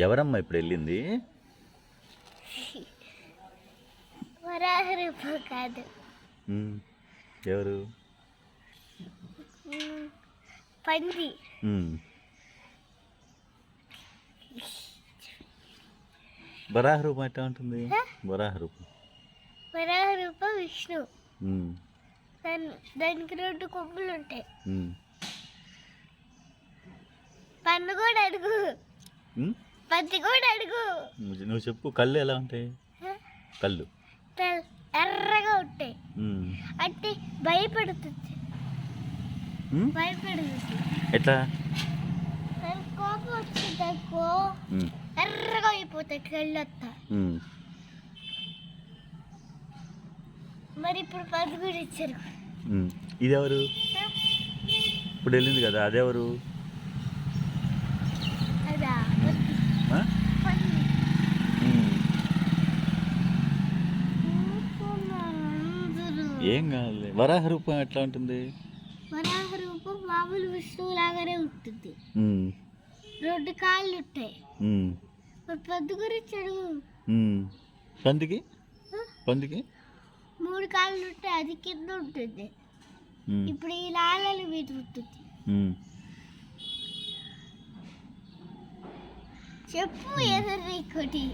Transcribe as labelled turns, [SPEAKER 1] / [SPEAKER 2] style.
[SPEAKER 1] ఎవరమ్మా ఇప్పుడు వెళ్ళింది?
[SPEAKER 2] కాదు.
[SPEAKER 1] ఎవరు?
[SPEAKER 2] పంది.
[SPEAKER 1] వరాహ రూపం ఎట్లా ఉంటుంది? వరాహ రూపం.
[SPEAKER 2] వరాహ రూపం విష్ణు. దానికి రెండు కొమ్ములు ఉంటాయి. పన్ను కూడా అడుగు. అడుగు.
[SPEAKER 1] నువ్వు చెప్పు కళ్ళు ఎలా ఉంటాయి? కళ్ళు.
[SPEAKER 2] ఎర్రగా ఉంటాయి. అంటే భయపడుతుంది? భయపడుతుంది.
[SPEAKER 1] ఎట్లా?
[SPEAKER 2] కోపం వచ్చింది అనుకో. ఎర్రగా అయిపోతాయి కళ్ళంతా.
[SPEAKER 1] ఉమ్.
[SPEAKER 2] మరి ఇప్పుడు పది కూడా ఇచ్చారు.
[SPEAKER 1] ఇదెవరు? ఇప్పుడు వెళ్ళింది కదా అదెవరు
[SPEAKER 2] అదా
[SPEAKER 1] ఆ?
[SPEAKER 2] పంది
[SPEAKER 1] ఉమ్.
[SPEAKER 2] కూర్చున్నారు అందరూ.
[SPEAKER 1] ఏం కావాలి వరాహ రూపం ఎట్లా ఉంటుంది?
[SPEAKER 2] వరాహ రూపం మామూలు విష్ణువు లాగానే ఉంటుంది.
[SPEAKER 1] ఉమ్,
[SPEAKER 2] రెండు కాళ్ళు ఉంటాయి.
[SPEAKER 1] ఉమ్,
[SPEAKER 2] మరి పద్దు గురించి అడుగు.
[SPEAKER 1] ఉమ్. పందికి? పందికి?
[SPEAKER 2] మూడు కాళ్ళు ఉంటాయి అది కింద ఉంటుంది.
[SPEAKER 1] ఉమ్,
[SPEAKER 2] ఇప్పుడు ఈ లాలలు మీద ఉంటుంది.
[SPEAKER 1] ఉమ్.
[SPEAKER 2] చెప్పు ఏదన్నా ఇంకోటి.